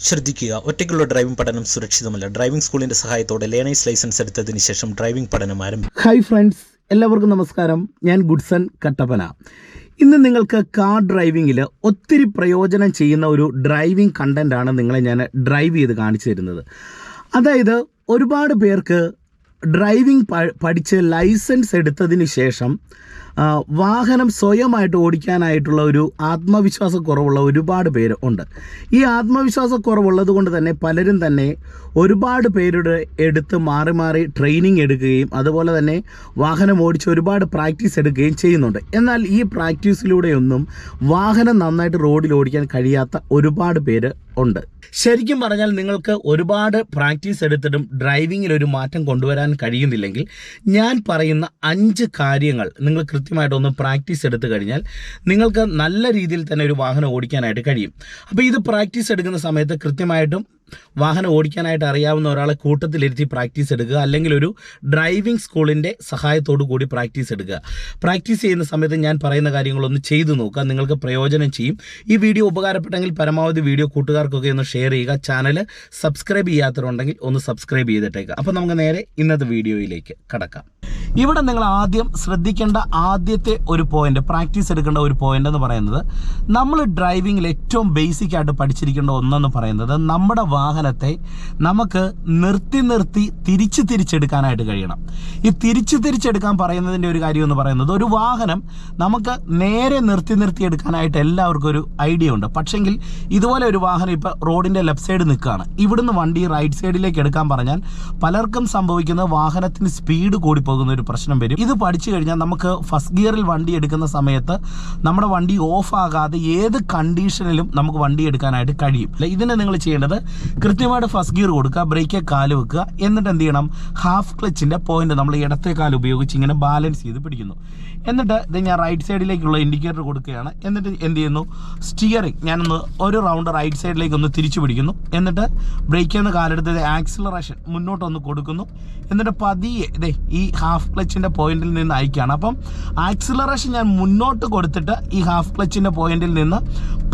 ശ്രദ്ധിക്കുക. ഒറ്റയ്ക്കുള്ള ഡ്രൈവിംഗ് പഠനം സുരക്ഷിതമല്ല. ഡ്രൈവിംഗ് സ്കൂളിന്റെ സഹായത്തോടെ ലേണേഴ്സ് ലൈസൻസ് എടുത്തതിന് ശേഷം ഡ്രൈവിംഗ് പഠനം ആരംഭിക്കും. ഹായ് ഫ്രണ്ട്സ് എല്ലാവർക്കും നമസ്കാരം. ഞാൻ ഗുഡ്സൺ കട്ടപ്പന. ഇന്ന് നിങ്ങൾക്ക് കാർ ഡ്രൈവിംഗിൽ ഒത്തിരി പ്രയോജനം ചെയ്യുന്ന ഒരു ഡ്രൈവിംഗ് കണ്ടന്റാണ് നിങ്ങളെ ഞാൻ ഡ്രൈവ് ചെയ്ത് കാണിച്ചു തരുന്നത്. അതായത് ഒരുപാട് പേർക്ക് ഡ്രൈവിംഗ് പഠിച്ച് ലൈസൻസ് എടുത്തതിന് ശേഷം വാഹനം സ്വയമായിട്ട് ഓടിക്കാനായിട്ടുള്ള ഒരു ആത്മവിശ്വാസക്കുറവുള്ള ഒരുപാട് പേര് ഉണ്ട്. ഈ ആത്മവിശ്വാസക്കുറവുള്ളത് കൊണ്ട് തന്നെ പലരും തന്നെ ഒരുപാട് പേരുടെ എടുത്ത് മാറി മാറി ട്രെയിനിങ് എടുക്കുകയും അതുപോലെ തന്നെ വാഹനം ഓടിച്ച് ഒരുപാട് പ്രാക്ടീസ് എടുക്കുകയും ചെയ്യുന്നുണ്ട്. എന്നാൽ ഈ പ്രാക്ടീസിലൂടെയൊന്നും വാഹനം നന്നായിട്ട് റോഡിൽ ഓടിക്കാൻ കഴിയാത്ത ഒരുപാട് പേര് ഉണ്ട്. ശരിക്കും പറഞ്ഞാൽ നിങ്ങൾക്ക് ഒരുപാട് പ്രാക്ടീസ് എടുത്തിട്ടും ഡ്രൈവിങ്ങിൽ ഒരു മാറ്റം കൊണ്ടുവരാൻ കഴിയുന്നില്ലെങ്കിൽ ഞാൻ പറയുന്ന അഞ്ച് കാര്യങ്ങൾ നിങ്ങൾ കൃത്യമായിട്ടൊന്ന് പ്രാക്ടീസ് എടുത്തു കഴിഞ്ഞാൽ നിങ്ങൾക്ക് നല്ല രീതിയിൽ തന്നെ ഒരു വാഹനം ഓടിക്കാനായിട്ട് കഴിയും. അപ്പോൾ ഇത് പ്രാക്ടീസ് എടുക്കുന്ന സമയത്ത് കൃത്യമായിട്ടും വാഹനം ഓടിക്കാനായിട്ട് അറിയാവുന്ന ഒരാളെ കൂട്ടത്തിലിരുത്തി പ്രാക്ടീസ് എടുക്കുക അല്ലെങ്കിൽ ഒരു ഡ്രൈവിംഗ് സ്കൂളിന്റെ സഹായത്തോടു കൂടി പ്രാക്ടീസ് എടുക്കുക. പ്രാക്ടീസ് ചെയ്യുന്ന സമയത്ത് ഞാൻ പറയുന്ന കാര്യങ്ങളൊന്ന് ചെയ്തു നോക്കുക. നിങ്ങൾക്ക് പ്രയോജനം ചെയ്യും. ഈ വീഡിയോ ഉപകാരപ്പെട്ടെങ്കിൽ പരമാവധി വീഡിയോ കൂട്ടുകാർക്കൊക്കെ ഒന്ന് ഷെയർ ചെയ്യുക. ചാനൽ സബ്സ്ക്രൈബ് ചെയ്യാത്തവരുണ്ടെങ്കിൽ ഒന്ന് സബ്സ്ക്രൈബ് ചെയ്തിട്ടേക്കുക അപ്പോൾ നമുക്ക് നേരെ ഇന്നത്തെ വീഡിയോയിലേക്ക് കടക്കാം. ഇവിടെ നിങ്ങൾ ആദ്യം ശ്രദ്ധിക്കേണ്ട ആദ്യത്തെ ഒരു പോയിന്റ് പ്രാക്ടീസ് എടുക്കേണ്ട ഒരു പോയിന്റ് എന്ന് പറയുന്നത് നമ്മൾ ഡ്രൈവിങ്ങിൽ ഏറ്റവും ബേസിക് ആയിട്ട് പഠിച്ചിരിക്കേണ്ട ഒന്നെന്ന് പറയുന്നത് നമ്മുടെ വാഹനത്തെ നമുക്ക് നിർത്തി നിർത്തി തിരിച്ച് തിരിച്ചെടുക്കാനായിട്ട് കഴിയണം. ഈ തിരിച്ച് തിരിച്ചെടുക്കാൻ പറയുന്നതിന്റെ ഒരു കാര്യം എന്ന് പറയുന്നത് ഒരു വാഹനം നമുക്ക് നേരെ നിർത്തി നിർത്തി എടുക്കാനായിട്ട് എല്ലാവർക്കും ഒരു ഐഡിയ ഉണ്ട്. പക്ഷെങ്കിൽ ഇതുപോലെ ഒരു വാഹനം ഇപ്പോൾ റോഡിന്റെ ലെഫ്റ്റ് സൈഡ് നിൽക്കുകയാണ്. ഇവിടുന്ന് വണ്ടി റൈറ്റ് സൈഡിലേക്ക് എടുക്കാൻ പറഞ്ഞാൽ പലർക്കും സംഭവിക്കുന്ന വാഹനത്തിന് സ്പീഡ് കൂടിപ്പോകുന്ന ഒരു പ്രശ്നം വരും. ഇത് പഠിച്ചു കഴിഞ്ഞാൽ നമുക്ക് ഫസ്റ്റ് ഗിയറിൽ വണ്ടി എടുക്കുന്ന സമയത്ത് നമ്മുടെ വണ്ടി ഓഫ് ആകാതെ ഏത് കണ്ടീഷനിലും നമുക്ക് വണ്ടി എടുക്കാനായിട്ട് കഴിയും. ഇതിന് നിങ്ങൾ ചെയ്യേണ്ടത് കൃത്യമായിട്ട് ഫസ്റ്റ് ഗിയർ കൊടുക്കുക ബ്രേക്ക് കാൽ വെക്കുക. എന്നിട്ട് എന്ത് ചെയ്യണം? ഹാഫ് ക്ലച്ചിന്റെ പോയിന്റ് നമ്മൾ ഇടത്തെ കാൽ ഉപയോഗിച്ച് ഇങ്ങനെ ബാലൻസ് ചെയ്ത് പിടിക്കുന്നു. എന്നിട്ട് ഇത് ഞാൻ റൈറ്റ് സൈഡിലേക്കുള്ള ഇൻഡിക്കേറ്റർ കൊടുക്കുകയാണ്. എന്നിട്ട് എന്ത് ചെയ്യുന്നു? സ്റ്റിയറിംഗ് ഞാനൊന്ന് ഒരു റൗണ്ട് റൈറ്റ് സൈഡിലേക്ക് ഒന്ന് തിരിച്ചു പിടിക്കുന്നു. എന്നിട്ട് ബ്രേക്കിൽ നിന്ന് കാലെടുത്ത് ആക്സിലറേഷൻ മുന്നോട്ടൊന്ന് കൊടുക്കുന്നു. എന്നിട്ട് പതിയെ ഇതേ ഈ ഹാഫ് ക്ലച്ചിന്റെ പോയിന്റിൽ നിന്ന് അയക്കുകയാണ്. അപ്പം ആക്സിലറേഷൻ ഞാൻ മുന്നോട്ട് കൊടുത്തിട്ട് ഈ ഹാഫ് ക്ലച്ചിന്റെ പോയിന്റിൽ നിന്ന്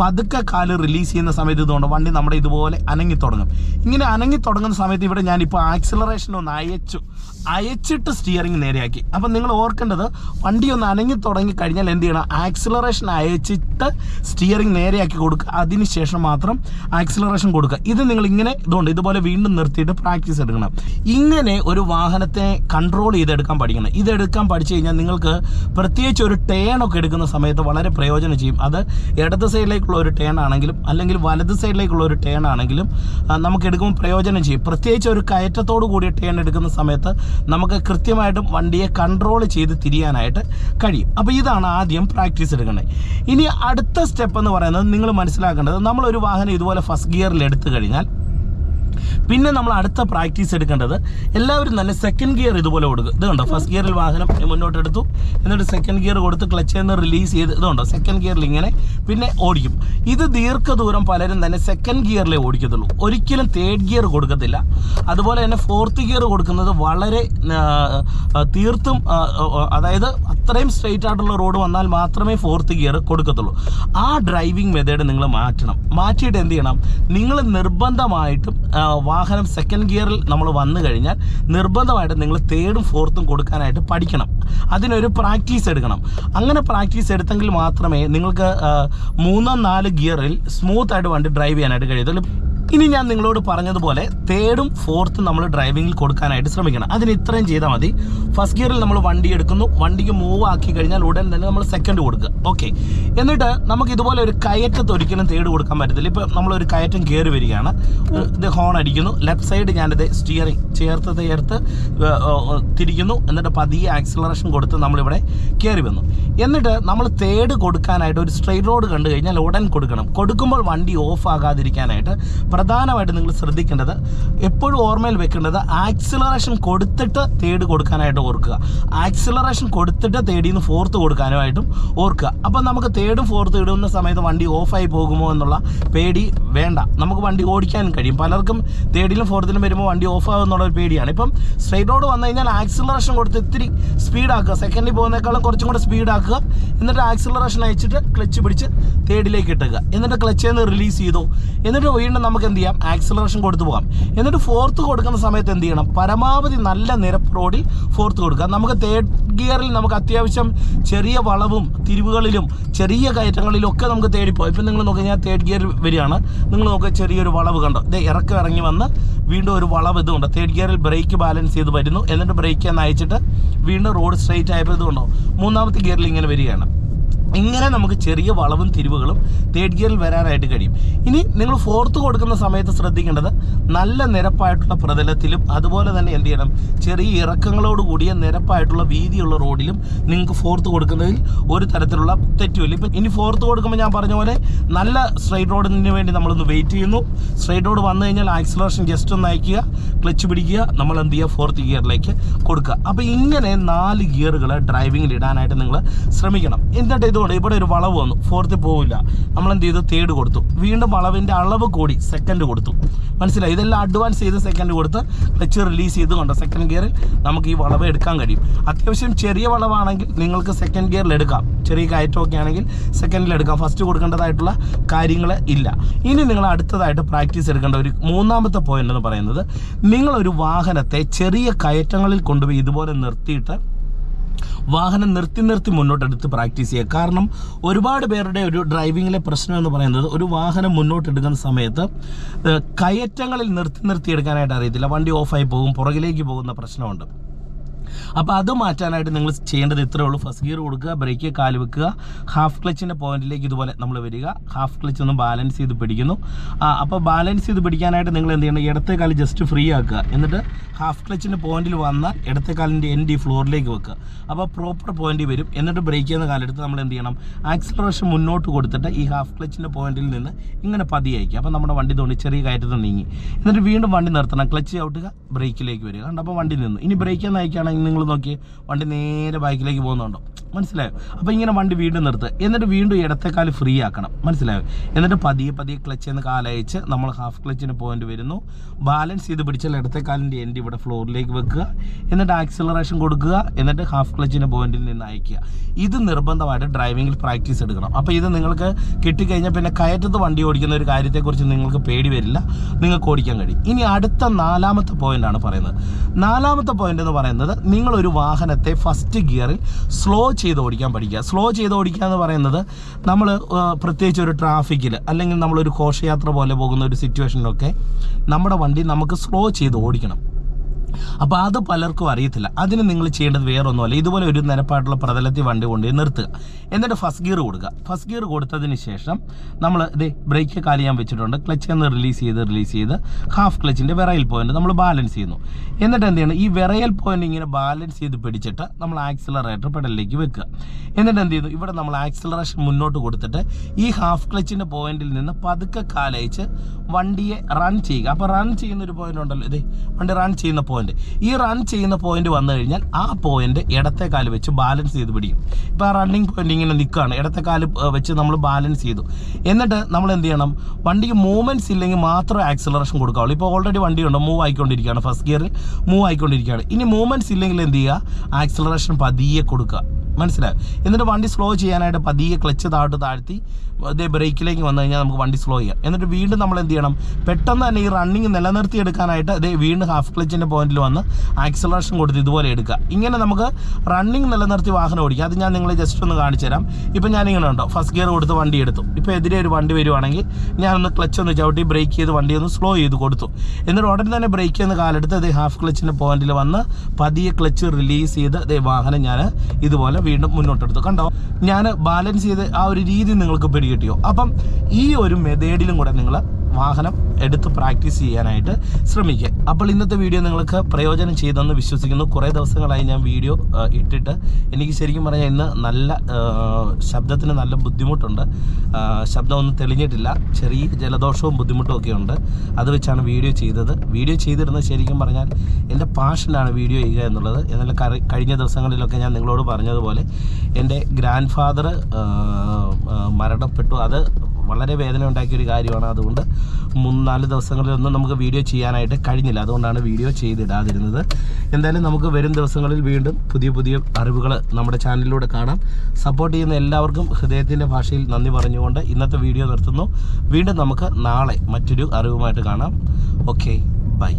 പതുക്കെ കാൽ റിലീസ് ചെയ്യുന്ന സമയത്ത് ഇതുകൊണ്ട് വണ്ടി നമ്മുടെ ഇതുപോലെ അനങ്ങി തുടങ്ങും. ഇങ്ങനെ അനങ്ങി തുടങ്ങുന്ന സമയത്ത് ഇവിടെ ഞാനിപ്പോൾ ആക്സിലറേഷൻ ഒന്ന് അയച്ചു. അയച്ചിട്ട് സ്റ്റിയറിംഗ് നേരെയാക്കി. അപ്പം നിങ്ങൾ ഓർക്കേണ്ടത് വണ്ടി ഒന്ന് അനങ്ങി തുടങ്ങി കഴിഞ്ഞാൽ എന്ത് ചെയ്യണം? ആക്സിലറേഷൻ അയച്ചിട്ട് സ്റ്റിയറിംഗ് നേരെയാക്കി കൊടുക്കുക. അതിനുശേഷം മാത്രം ആക്സിലറേഷൻ കൊടുക്കുക. ഇത് നിങ്ങൾ ഇങ്ങനെ ഇതുകൊണ്ട് ഇതുപോലെ വീണ്ടും നിർത്തിയിട്ട് പ്രാക്ടീസ് എടുക്കണം. ഇങ്ങനെ ഒരു വാഹനത്തെ കൺട്രോൾ ചെയ്തെടുക്കാൻ പഠിക്കണം. ഇതെടുക്കാൻ പഠിച്ചു കഴിഞ്ഞാൽ നിങ്ങൾക്ക് പ്രത്യേകിച്ച് ഒരു ടേൺ ഒക്കെ എടുക്കുന്ന സമയത്ത് വളരെ പ്രയോജനം ചെയ്യും. അത് ഇടത് സൈഡിലേക്കുള്ള ഒരു ടേൺ ആണെങ്കിലും അല്ലെങ്കിൽ വലത് സൈഡിലേക്കുള്ള ഒരു ടേൺ ആണെങ്കിലും നമുക്ക് എടുക്കുമ്പോൾ പ്രയോജനം ചെയ്യും. പ്രത്യേകിച്ച് ഒരു കയറ്റത്തോടു കൂടിയ ടേൺ എടുക്കുന്ന സമയത്ത് നമുക്ക് കൃത്യമായിട്ടും വണ്ടിയെ കൺട്രോൾ ചെയ്ത് തിരിയാനായിട്ട് കഴിയും. അപ്പോൾ ഇതാണ് ആദ്യം പ്രാക്ടീസ് എടുക്കേണ്ടത്. ഇനി അടുത്ത സ്റ്റെപ്പ് എന്ന് പറയുന്നത് നിങ്ങൾ മനസ്സിലാക്കേണ്ടത് നമ്മളൊരു വാഹനം ഇതുപോലെ ഫസ്റ്റ് ഗിയറിൽ എടുത്തു കഴിഞ്ഞാൽ പിന്നെ നമ്മൾ അടുത്ത പ്രാക്ടീസ് എടുക്കേണ്ടത് എല്ലാവരും തന്നെ സെക്കൻഡ് ഗിയർ ഇതുപോലെ കൊടുക്കുക ഇത് കണ്ടോ? ഫസ്റ്റ് ഗിയറിൽ വാഹനം മുന്നോട്ട് എടുത്തു എന്നിട്ട് സെക്കൻഡ് ഗിയർ കൊടുത്ത് ക്ലച്ചിൽ നിന്ന് റിലീസ് ചെയ്ത് ഇതുണ്ടോ സെക്കൻഡ് ഗിയറിൽ ഇങ്ങനെ പിന്നെ ഓടിക്കും. ഇത് ദീർഘദൂരം പലരും തന്നെ സെക്കൻഡ് ഗിയറിലേ ഓടിക്കത്തുള്ളൂ. ഒരിക്കലും തേർഡ് ഗിയർ കൊടുക്കത്തില്ല. അതുപോലെ തന്നെ ഫോർത്ത് ഗിയർ കൊടുക്കുന്നത് വളരെ തീർത്തും അതായത് അത്രയും സ്ട്രെയിറ്റ് ആയിട്ടുള്ള റോഡ് വന്നാൽ മാത്രമേ ഫോർത്ത് ഗിയർ കൊടുക്കത്തുള്ളൂ. ആ ഡ്രൈവിംഗ് മെത്തേഡ് നിങ്ങൾ മാറ്റണം. മാറ്റിയിട്ട് എന്ത് ചെയ്യണം? നിങ്ങൾ നിർബന്ധമായിട്ടും വാഹനം സെക്കൻഡ് ഗിയറിൽ നമ്മൾ വന്നു കഴിഞ്ഞാൽ നിർബന്ധമായിട്ടും നിങ്ങൾ തേർഡും ഫോർത്തും കൊടുക്കാനായിട്ട് പഠിക്കണം. അതിനൊരു പ്രാക്ടീസ് എടുക്കണം. അങ്ങനെ പ്രാക്ടീസ് എടുത്തെങ്കിൽ മാത്രമേ നിങ്ങൾക്ക് മൂന്നോ നാല് ഗിയറിൽ സ്മൂത്ത് ആയിട്ട് വണ്ടി ഡ്രൈവ് ചെയ്യാനായിട്ട് കഴിയത്തുള്ളൂ. ഇനി ഞാൻ നിങ്ങളോട് പറഞ്ഞതുപോലെ തേർഡും ഫോർത്തും നമ്മൾ ഡ്രൈവിംഗിൽ കൊടുക്കാനായിട്ട് ശ്രമിക്കണം. അതിന് ഇത്രയും ചെയ്താൽ മതി. ഫസ്റ്റ് ഗിയറിൽ നമ്മൾ വണ്ടി എടുക്കുന്നു. വണ്ടിക്ക് മൂവ് ആക്കി കഴിഞ്ഞാൽ ഉടൻ തന്നെ നമ്മൾ സെക്കൻഡ് കൊടുക്കുക. ഓക്കെ എന്നിട്ട് നമുക്ക് ഇതുപോലെ ഒരു കയറ്റത്ത് ഒരിക്കലും തേർഡ് കൊടുക്കാൻ പറ്റത്തില്ല. ഇപ്പോൾ നമ്മളൊരു കയറ്റം കയറി വരികയാണ്. ഇത് ഹോൺ അടിക്കുന്നു. ലെഫ്റ്റ് സൈഡ് ഞാനിത് സ്റ്റിയറിംഗ് ചേർത്ത് ചേർത്ത് തിരിക്കുന്നു. എന്നിട്ട് പതിയെ ആക്സിലറേഷൻ കൊടുത്ത് നമ്മളിവിടെ കയറി വന്നു. എന്നിട്ട് നമ്മൾ തേട് കൊടുക്കാനായിട്ട് ഒരു സ്ട്രെയിറ്റ് റോഡ് കണ്ടു കഴിഞ്ഞാൽ ഉടൻ കൊടുക്കണം. കൊടുക്കുമ്പോൾ വണ്ടി ഓഫ് ആകാതിരിക്കാനായിട്ട് പ്രധാനമായിട്ട് നിങ്ങൾ ശ്രദ്ധിക്കേണ്ടത് എപ്പോഴും ഓർമ്മയിൽ വെക്കേണ്ടത് ആക്സിലറേഷൻ കൊടുത്തിട്ട് തേട് കൊടുക്കാനായിട്ട് ഓർക്കുക. ആക്സിലറേഷൻ കൊടുത്തിട്ട് തേടി നിന്ന് ഫോർത്ത് കൊടുക്കാനുമായിട്ടും ഓർക്കുക. അപ്പം നമുക്ക് തേർഡും ഫോർത്ത് ഇടുന്ന സമയത്ത് വണ്ടി ഓഫായി പോകുമോ എന്നുള്ള പേടി വേണ്ട. നമുക്ക് വണ്ടി ഓടിക്കാനും കഴിയും. പലർക്കും തേർഡിലും ഫോർത്തിലും വരുമ്പോൾ വണ്ടി ഓഫ് ആകും ഒരു പേടിയാണ്. ഇപ്പം സ്ട്രെയിറ്റ് റോഡ് വന്നു കഴിഞ്ഞാൽ ആക്സിലറേഷൻ കൊടുത്ത് ഇത്തിരി സ്പീഡാക്കുക സെക്കൻഡിൽ പോകുന്നേക്കാളും കുറച്ചും കൂടെ സ്പീഡാക്കുക എന്നിട്ട് ആക്സിലറേഷൻ അയച്ചിട്ട് ക്ലച്ച് പിടിച്ച് തേർഡിലേക്ക് ഇട്ടുക എന്നിട്ട് ക്ലച്ചിൽ നിന്ന് റിലീസ് ചെയ്തു. എന്നിട്ട് വീണ്ടും നമുക്ക് എന്ത് ചെയ്യാം? ആക്സിലറേഷൻ കൊടുത്തു പോകാം. എന്നിട്ട് ഫോർത്ത് കൊടുക്കുന്ന സമയത്ത് എന്ത് ചെയ്യണം? പരമാവധി നല്ല നിരപ്പ് റോഡിൽ ഫോർത്ത് കൊടുക്കുക. നമുക്ക് തേർഡ് ഗിയറിൽ നമുക്ക് അത്യാവശ്യം ചെറിയ വളവും തിരിവുകളിലും ചെറിയ കയറ്റങ്ങളിലും ഒക്കെ നമുക്ക് തേടിപ്പോകാം ഇപ്പം നിങ്ങൾ നോക്കി ഞാൻ തേർഡ് ഗിയർ വരികയാണ്. നിങ്ങൾ നോക്കുക ചെറിയൊരു വളവ് കണ്ടോ? ഇത് ഇറക്കം ഇറങ്ങി വന്ന് വീണ്ടും ഒരു വളവ് ഇതുണ്ട്. തേർഡ് ഗിയറിൽ ബ്രേക്ക് ബാലൻസ് ചെയ്ത് വരുന്നു. എന്നിട്ട് ബ്രേക്ക് എന്ന് അയച്ചിട്ട് വീണ്ടും റോഡ് സ്ട്രൈറ്റ് ആയപ്പോൾ ഇതുണ്ടോ? മൂന്നാമത്തെ ഗിയറിൽ ഇങ്ങനെ വരികയാണ്. ഇങ്ങനെ നമുക്ക് ചെറിയ വളവും തിരിവുകളും തേർഡ് ഗിയറിൽ വരാനായിട്ട് കഴിയും. ഇനി നിങ്ങൾ ഫോർത്ത് കൊടുക്കുന്ന സമയത്ത് ശ്രദ്ധിക്കേണ്ടത് നല്ല നിരപ്പായിട്ടുള്ള പ്രതലത്തിലും അതുപോലെ തന്നെ എന്ത് ചെയ്യണം? ചെറിയ ഇറക്കങ്ങളോട് കൂടിയ നിരപ്പായിട്ടുള്ള വീതിയുള്ള റോഡിലും നിങ്ങൾക്ക് ഫോർത്ത് കൊടുക്കുന്നതിൽ ഒരു തരത്തിലുള്ള തെറ്റുമില്ല ഇപ്പം ഇനി ഫോർത്ത് കൊടുക്കുമ്പോൾ ഞാൻ പറഞ്ഞ പോലെ നല്ല സ്ട്രൈറ്റ് റോഡിന് വേണ്ടി നമ്മളൊന്ന് വെയിറ്റ് ചെയ്യുന്നു. സ്ട്രൈറ്റ് റോഡ് വന്നു കഴിഞ്ഞാൽ ആക്സിലറേഷൻ ജസ്റ്റ് ഒന്ന് അയക്കുക ക്ലച്ച് പിടിക്കുക നമ്മൾ എന്ത് ചെയ്യുക? ഫോർത്ത് ഗിയറിലേക്ക് കൊടുക്കുക. അപ്പോൾ ഇങ്ങനെ നാല് ഗിയറുകൾ ഡ്രൈവിങ്ങിൽ ഇടാനായിട്ട് നിങ്ങൾ ശ്രമിക്കണം. എന്നിട്ട് ഇതുകൊണ്ട് ഇവിടെ ഒരു വളവ് വന്നു. ഫോർത്തിൽ പോവില്ല. നമ്മൾ എന്ത് ചെയ്തു? തേർഡ് കൊടുത്തു. വീണ്ടും വളവിന്റെ അളവ് കൂടി സെക്കൻഡ് കൊടുത്തു. മനസ്സിലായി? ഇതെല്ലാം അഡ്വാൻസ് ചെയ്ത് സെക്കൻഡ് കൊടുത്ത് ക്ലച്ച് റിലീസ് ചെയ്ത് കൊണ്ട് സെക്കൻഡ് ഗിയറിൽ നമുക്ക് ഈ വളവ് എടുക്കാൻ കഴിയും. അത്യാവശ്യം ചെറിയ വളവാണെങ്കിൽ നിങ്ങൾക്ക് സെക്കൻഡ് ഗിയറിൽ എടുക്കാം. ചെറിയ കയറ്റമൊക്കെ ആണെങ്കിൽ സെക്കൻഡിൽ എടുക്കാം. ഫസ്റ്റ് കൊടുക്കേണ്ടതായിട്ടുള്ള കാര്യങ്ങൾ ഇല്ല. ഇനി നിങ്ങൾ അടുത്തതായിട്ട് പ്രാക്ടീസ് എടുക്കേണ്ട ഒരു മൂന്നാമത്തെ പോയിന്റ് എന്ന് പറയുന്നത് നിങ്ങളൊരു വാഹനത്തെ ചെറിയ കയറ്റങ്ങളിൽ കൊണ്ടുപോയി ഇതുപോലെ നിർത്തിയിട്ട് വാഹനം നിർത്തി നിർത്തി മുന്നോട്ടെടുത്ത് പ്രാക്ടീസ് ചെയ്യുക. കാരണം ഒരുപാട് പേരുടെ ഒരു ഡ്രൈവിങ്ങിലെ പ്രശ്നം എന്ന് പറയുന്നത് ഒരു വാഹനം മുന്നോട്ടെടുക്കുന്ന സമയത്ത് കയറ്റങ്ങളിൽ നിർത്തി നിർത്തി എടുക്കാനായിട്ട് അറിയത്തില്ല. വണ്ടി ഓഫായി പോകും പുറകിലേക്ക് പോകുന്ന പ്രശ്നമുണ്ട്. അപ്പോൾ അത് മാറ്റാനായിട്ട് നിങ്ങൾ ചെയ്യേണ്ടത് ഇത്രയേ ഉള്ളൂ. ഫസ്റ്റ് ഗിയർ കൊടുക്കുക ബ്രേക്ക് കാൽ വെക്കുക. ഹാഫ് ക്ലച്ചിന്റെ പോയിന്റിലേക്ക് ഇതുപോലെ നമ്മൾ വരിക. ഹാഫ് ക്ലച്ച് ഒന്ന് ബാലൻസ് ചെയ്ത് പിടിക്കുന്നു. അപ്പോൾ ബാലൻസ് ചെയ്ത് പിടിക്കാനായിട്ട് നിങ്ങൾ എന്ത് ചെയ്യണം? ഇടത്തെ കാൽ ജസ്റ്റ് ഫ്രീ ആക്കുക. എന്നിട്ട് ഹാഫ് ക്ലച്ചിന്റെ പോയിന്റിൽ വന്നാൽ ഇടത്തെ കാലിന്റെ എൻഡ് ഈ ഫ്ലോറിലേക്ക് വെക്കുക. അപ്പോൾ പ്രോപ്പർ പോയിന്റ് വരും. എന്നിട്ട് ബ്രേക്ക് ചെയ്യുന്ന കാലെടുത്ത് നമ്മൾ എന്ത് ചെയ്യണം? ആക്സിലറേഷൻ മുന്നോട്ട് കൊടുത്തിട്ട് ഈ ഹാഫ് ക്ലച്ചിന്റെ പോയിന്റിൽ നിന്ന് ഇങ്ങനെ പതിയായിരിക്കും അപ്പോൾ നമ്മുടെ വണ്ടി തോന്നി ചെറിയ കയറ്റത്തിൽ നീങ്ങി. എന്നിട്ട് വീണ്ടും വണ്ടി നിർത്തണം. ക്ലച്ച് ഔട്ടുക ബ്രേക്കിലേക്ക് വരിക. കണ്ടോ? അപ്പോൾ വണ്ടി നിന്നു. ഇനി ബ്രേക്ക് നയിക്കുകയാണെങ്കിൽ നിങ്ങൾ നോക്കി വണ്ടി നേരെ ബൈക്കിലേക്ക് പോകുന്നുണ്ടോ? മനസ്സിലായോ? അപ്പോൾ ഇങ്ങനെ വണ്ടി വീണ്ടും നിർത്തുക എന്നിട്ട് വീണ്ടും ഇടത്തേക്കാൽ ഫ്രീ ആക്കണം. മനസ്സിലായോ? എന്നിട്ട് പതിയെ പതിയെ ക്ലച്ച് എന്ന് കാലയച്ച് നമ്മൾ ഹാഫ് ക്ലച്ചിന് പോയിന്റ് വരുന്നു. ബാലൻസ് ചെയ്ത് പിടിച്ചാൽ ഇടത്തേക്കാലിന്റെ എൻഡ് ഇവിടെ ഫ്ലോറിലേക്ക് വെക്കുക. എന്നിട്ട് ആക്സിലറേഷൻ കൊടുക്കുക. എന്നിട്ട് ഹാഫ് ക്ലച്ചിന്റെ പോയിന്റിൽ നിന്ന് അയക്കുക. ഇത് നിർബന്ധമായിട്ട് ഡ്രൈവിംഗിൽ പ്രാക്ടീസ് എടുക്കണം. അപ്പോൾ ഇത് നിങ്ങൾക്ക് കിട്ടിക്കഴിഞ്ഞാൽ പിന്നെ കയറ്റത്ത് വണ്ടി ഓടിക്കുന്ന ഒരു കാര്യത്തെക്കുറിച്ച് നിങ്ങൾക്ക് പേടി വരില്ല. നിങ്ങൾക്ക് ഓടിക്കാൻ കഴിയും. ഇനി അടുത്ത നാലാമത്തെ പോയിന്റാണ് പറയുന്നത്. നാലാമത്തെ പോയിന്റ് എന്ന് പറയുന്നത് നിങ്ങളൊരു വാഹനത്തെ ഫസ്റ്റ് ഗിയറിൽ സ്ലോ ചെയ്ത് ഓടിക്കാൻ പഠിക്കുക. സ്ലോ ചെയ്ത് ഓടിക്കുക എന്ന് പറയുന്നത് നമ്മൾ പ്രത്യേകിച്ച് ഒരു ട്രാഫിക്കിൽ അല്ലെങ്കിൽ നമ്മളൊരു ഘോഷയാത്ര പോലെ പോകുന്ന ഒരു സിറ്റുവേഷനിലൊക്കെ നമ്മുടെ വണ്ടി നമുക്ക് സ്ലോ ചെയ്ത് ഓടിക്കണം. അപ്പോൾ അത് പലർക്കും അറിയത്തില്ല. അതിന് നിങ്ങൾ ചെയ്യേണ്ടത് വേറൊന്നുമല്ല. ഇതുപോലെ ഒരു നിരപ്പായിട്ടുള്ള പ്രതലത്തിൽ വണ്ടി കൊണ്ടുപോയി നിർത്തുക. എന്നിട്ട് ഫസ്റ്റ് ഗിയർ കൊടുക്കുക. ഫസ്റ്റ് ഗിയർ കൊടുത്തതിന് ശേഷം നമ്മൾ ഇത് ബ്രേക്ക് കാലി ഞാൻ വെച്ചിട്ടുണ്ട്. ക്ലച്ച് എന്ന് റിലീസ് ചെയ്ത് റിലീസ് ചെയ്ത് ഹാഫ് ക്ലച്ചിന്റെ വിറയൽ പോയിന്റ് നമ്മൾ ബാലൻസ് ചെയ്യുന്നു. എന്നിട്ട് എന്ത് ചെയ്യണം? ഈ വിറയൽ പോയിന്റ് ഇങ്ങനെ ബാലൻസ് ചെയ്ത് പിടിച്ചിട്ട് നമ്മൾ ആക്സിലറേറ്റർ പെഡലിലേക്ക് വെക്കുക. എന്നിട്ട് എന്ത് ചെയ്യുന്നു ഇവിടെ നമ്മൾ ആക്സിലറേഷൻ മുന്നോട്ട് കൊടുത്തിട്ട് ഈ ഹാഫ് ക്ലച്ചിന്റെ പോയിന്റിൽ നിന്ന് പതുക്കെ കാലയച്ച് വണ്ടിയെ റൺ ചെയ്യുക. അപ്പോൾ റൺ ചെയ്യുന്ന ഒരു പോയിന്റ് ഉണ്ടല്ലോ. ഇത് വണ്ടി റൺ ചെയ്യുന്ന പോയിന്റ് ഈ റൺ ചെയ്യുന്ന പോയിന്റ് വന്നു കഴിഞ്ഞാൽ ആ പോയിന്റ് ഇടത്തെ കാൽ വെച്ച് ബാലൻസ് ചെയ്ത് പിടിക്കും. ഇപ്പോൾ ആ റണ്ണിങ് പോയിന്റ് ഇങ്ങനെ നിൽക്കുകയാണ് ഇടത്തെ കാൽ വെച്ച് നമ്മൾ ബാലൻസ് ചെയ്തു. എന്നിട്ട് നമ്മൾ എന്ത് ചെയ്യണം? വണ്ടിക്ക് മൂവ്മെന്റ്സ് ഇല്ലെങ്കിൽ മാത്രം ആക്സിലറേഷൻ കൊടുക്കാവുള്ളൂ. ഇപ്പോൾ ഓൾറെഡി വണ്ടി ഉണ്ടോ മൂവ് ആയിക്കൊണ്ടിരിക്കുകയാണ് ഫസ്റ്റ് ഗിയറിൽ മൂവ് ആയിക്കൊണ്ടിരിക്കുകയാണ്. ഇനി മൂവ്മെന്റ്സ് ഇല്ലെങ്കിൽ എന്ത് ചെയ്യുക? ആക്സിലറേഷൻ പതിയെ കൊടുക്കുക. മനസ്സിലായോ? എന്നിട്ട് വണ്ടി സ്ലോ ചെയ്യാനായിട്ട് പതിയെ ക്ലച്ച് താഴ്ത്ത് താഴ്ത്തി അതേ ബ്രേക്കിലേക്ക് വന്നു കഴിഞ്ഞാൽ നമുക്ക് വണ്ടി സ്ലോ ചെയ്യാം. എന്നിട്ട് വീണ്ടും നമ്മൾ എന്ത് ചെയ്യണം? പെട്ടെന്ന് തന്നെ ഈ റണ്ണിങ് നിലനിർത്തി എടുക്കാനായിട്ട് അതേ വീണ്ടും ഹാഫ് ക്ലച്ചിന്റെ പോയിന്റിൽ വന്ന് ആക്സലറേഷൻ കൊടുത്ത് ഇതുപോലെ എടുക്കുക. ഇങ്ങനെ നമുക്ക് റണ്ണിങ് നിലനിർത്തി വാഹനം ഓടിക്കാം. അത് ഞാൻ നിങ്ങളെ ജസ്റ്റ് ഒന്ന് കാണിച്ചു തരാം. ഇപ്പം ഞാനിങ്ങനെ ഉണ്ടോ? ഫസ്റ്റ് ഗിയർ കൊടുത്ത് വണ്ടി എടുത്തു. ഇപ്പോൾ എതിരെ ഒരു വണ്ടി വരുവാണെങ്കിൽ ഞാനൊന്ന് ക്ലച്ച് ഒന്ന് ചവിട്ടി ബ്രേക്ക് ചെയ്ത് വണ്ടി ഒന്ന് സ്ലോ ചെയ്ത് കൊടുത്തു. എന്നിട്ട് ഉടനെ തന്നെ ബ്രേക്ക് ചെയ്യുന്ന കാലെടുത്ത് അതേ ഹാഫ് ക്ലച്ചിന്റെ പോയിന്റിൽ വന്ന് പതിയെ ക്ലച്ച് റിലീസ് ചെയ്ത് അതേ വാഹനം ഞാൻ ഇതുപോലെ വീണ്ടും മുന്നോട്ടെടുത്തു. കണ്ടോ? ഞാൻ ബാലൻസ് ചെയ്ത് ആ ഒരു രീതി നിങ്ങൾക്ക് പിടികിട്ടിയോ. അപ്പം ഈ ഒരു മെതേഡിലും കൂടെ നിങ്ങൾ വാഹനം എടുത്ത് പ്രാക്ടീസ് ചെയ്യാനായിട്ട് ശ്രമിക്കുക. അപ്പോൾ ഇന്നത്തെ വീഡിയോ നിങ്ങൾക്ക് പ്രയോജനം ചെയ്തെന്ന് വിശ്വസിക്കുന്നു. കുറേ ദിവസങ്ങളായി ഞാൻ വീഡിയോ ഇട്ടിട്ട് എനിക്ക് ശരിക്കും പറഞ്ഞാൽ ഇന്ന് നല്ല ശബ്ദത്തിന് നല്ല ബുദ്ധിമുട്ടുണ്ട്. ശബ്ദം ഒന്നും തെളിഞ്ഞിട്ടില്ല. ചെറിയ ജലദോഷവും ബുദ്ധിമുട്ടും ഒക്കെ ഉണ്ട്. അത് വെച്ചാണ് വീഡിയോ ചെയ്തത്. വീഡിയോ ചെയ്തിരുന്നത് ശരിക്കും പറഞ്ഞാൽ എന്റെ പാഷനാണ് വീഡിയോ ചെയ്യുക എന്നുള്ളത്. എന്നാൽ കഴിഞ്ഞ ദിവസങ്ങളിലൊക്കെ ഞാൻ നിങ്ങളോട് പറഞ്ഞതുപോലെ എന്റെ ഗ്രാൻഡ് ഫാദർ മരണപ്പെട്ടു. അത് വളരെ വേദന ഉണ്ടാക്കിയ ഒരു കാര്യമാണ്. അതുകൊണ്ട് മൂന്ന് നാല് ദിവസങ്ങളിലൊന്നും നമുക്ക് വീഡിയോ ചെയ്യാനായിട്ട് കഴിഞ്ഞില്ല. അതുകൊണ്ടാണ് വീഡിയോ ചെയ്തിടാതിരുന്നത്. എന്തായാലും നമുക്ക് വരും ദിവസങ്ങളിൽ വീണ്ടും പുതിയ പുതിയ അറിവുകൾ നമ്മുടെ ചാനലിലൂടെ കാണാം. സപ്പോർട്ട് ചെയ്യുന്ന എല്ലാവർക്കും ഹൃദയത്തിന്റെ ഭാഷയിൽ നന്ദി പറഞ്ഞുകൊണ്ട് ഇന്നത്തെ വീഡിയോ നിർത്തുന്നു. വീണ്ടും നമുക്ക് നാളെ മറ്റൊരു അറിവുമായിട്ട് കാണാം. Okay bye